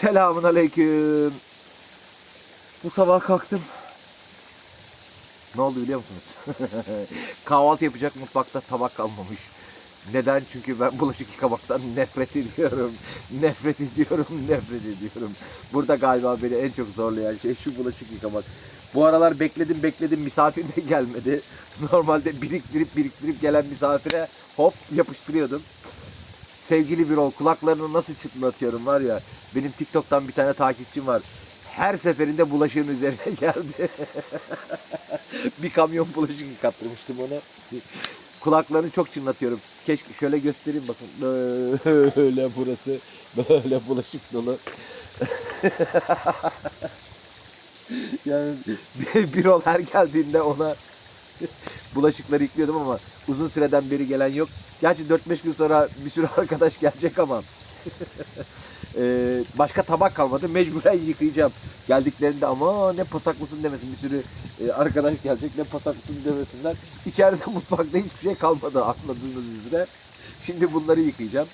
Selamun aleyküm. Bu sabah kalktım. Ne oldu biliyor musunuz? Kahvaltı yapacak mutfakta tabak kalmamış. Neden? Çünkü ben bulaşık yıkamaktan nefret ediyorum. Nefret ediyorum, nefret ediyorum. Burada galiba beni en çok zorlayan şey şu bulaşık yıkamak. Bu aralar bekledim bekledim misafir de gelmedi. Normalde biriktirip biriktirip gelen misafire hop yapıştırıyordum. Sevgili bir ol kulaklarını nasıl çıtlatıyorum var ya. Benim TikTok'tan bir tane takipçim var. Her seferinde bulaşığın üzerine geldi. bir kamyon bulaşık yıkattırmıştım ona. Kulaklarını çok çınlatıyorum. Keşke şöyle göstereyim bakın. Böyle burası. Böyle bulaşık dolu. yani bir, bir ol her geldiğinde ona bulaşıkları yıkıyordum ama uzun süreden beri gelen yok. Gerçi 4-5 gün sonra bir sürü arkadaş gelecek ama Ee, başka tabak kalmadı. Mecburen yıkayacağım. Geldiklerinde ama ne pasaklısın demesin. Bir sürü e, arkadaş gelecek ne pasaklısın demesinler. İçeride mutfakta hiçbir şey kalmadı anladığınız üzere. Şimdi bunları yıkayacağım.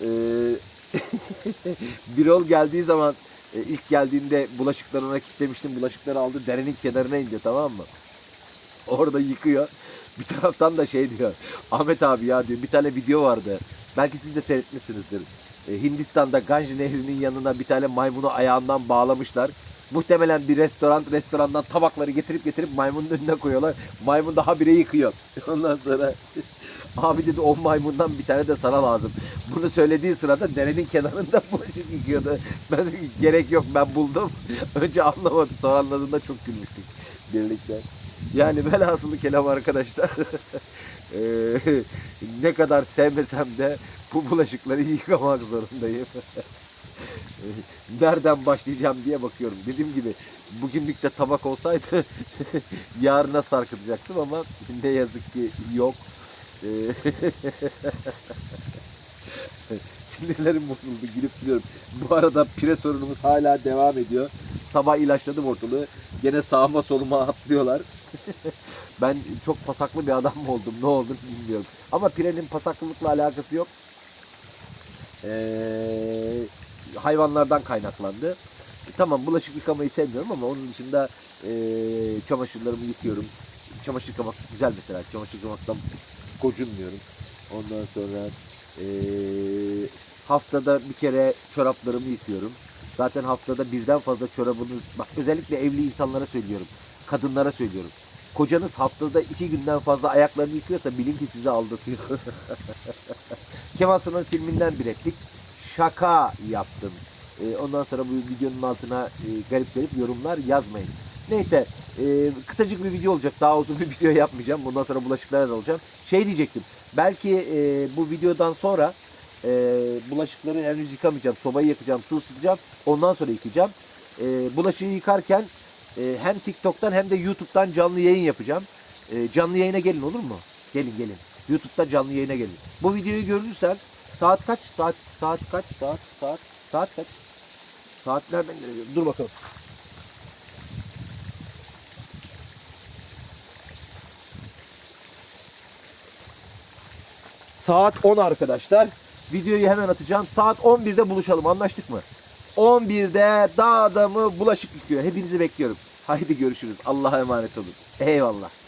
Ee, Birol geldiği zaman e, ilk geldiğinde bulaşıklarına kilitlemiştim. Bulaşıkları aldı derenin kenarına indi tamam mı? Orada yıkıyor. Bir taraftan da şey diyor. Ahmet abi ya diyor bir tane video vardı. Belki siz de seyretmişsinizdir. E, Hindistan'da Ganj Nehri'nin yanına bir tane maymunu ayağından bağlamışlar. Muhtemelen bir restoran, restorandan tabakları getirip getirip maymunun önüne koyuyorlar. Maymun daha bire yıkıyor. Ondan sonra abi dedi o maymundan bir tane de sana lazım. Bunu söylediği sırada derenin kenarında bulaşık yıkıyordu. Ben gerek yok ben buldum. Önce anlamadı sonra anladığında çok gülmüştük birlikte. Yani velhasılı kelam arkadaşlar. Eee, ne kadar sevmesem de bu bulaşıkları yıkamak zorundayım. Nereden başlayacağım diye bakıyorum. Dediğim gibi bugünlük de tabak olsaydı yarına sarkıtacaktım ama ne yazık ki yok. Sinirlerim bozuldu gülüp duruyorum. Bu arada pire sorunumuz hala devam ediyor. Sabah ilaçladım ortalığı. Gene sağıma soluma atlıyorlar. ben çok pasaklı bir adam mı oldum ne oldum bilmiyorum. Ama pirenin pasaklılıkla alakası yok. Ee, hayvanlardan kaynaklandı. Tamam bulaşık yıkamayı sevmiyorum ama onun dışında e, çamaşırlarımı yıkıyorum. Çamaşır yıkamak güzel mesela. Çamaşır yıkamaktan gocunmuyorum. Ondan sonra e, haftada bir kere çoraplarımı yıkıyorum. Zaten haftada birden fazla çorabınız, bak özellikle evli insanlara söylüyorum, kadınlara söylüyorum. Kocanız haftada iki günden fazla ayaklarını yıkıyorsa bilin ki sizi aldatıyor. Kemal Sunal'ın filminden bir replik. Şaka yaptım. E, ondan sonra bu videonun altına e, garip garip yorumlar yazmayın. Neyse e, kısacık bir video olacak. Daha uzun bir video yapmayacağım. Bundan sonra bulaşıklara da alacağım. Şey diyecektim. Belki e, bu videodan sonra e, bulaşıkları henüz yıkamayacağım. Sobayı yakacağım, su ısıtacağım. Ondan sonra yıkayacağım. E, bulaşığı yıkarken e, hem TikTok'tan hem de YouTube'dan canlı yayın yapacağım. E, canlı yayına gelin olur mu? Gelin gelin. YouTube'da canlı yayına gelin. Bu videoyu görürsen saat kaç? Saat saat kaç? Saat saat saat kaç? Saat nereden geliyor? Dur bakalım. Saat 10 arkadaşlar. Videoyu hemen atacağım. Saat 11'de buluşalım. Anlaştık mı? 11'de dağ adamı bulaşık yıkıyor. Hepinizi bekliyorum. Haydi görüşürüz. Allah'a emanet olun. Eyvallah.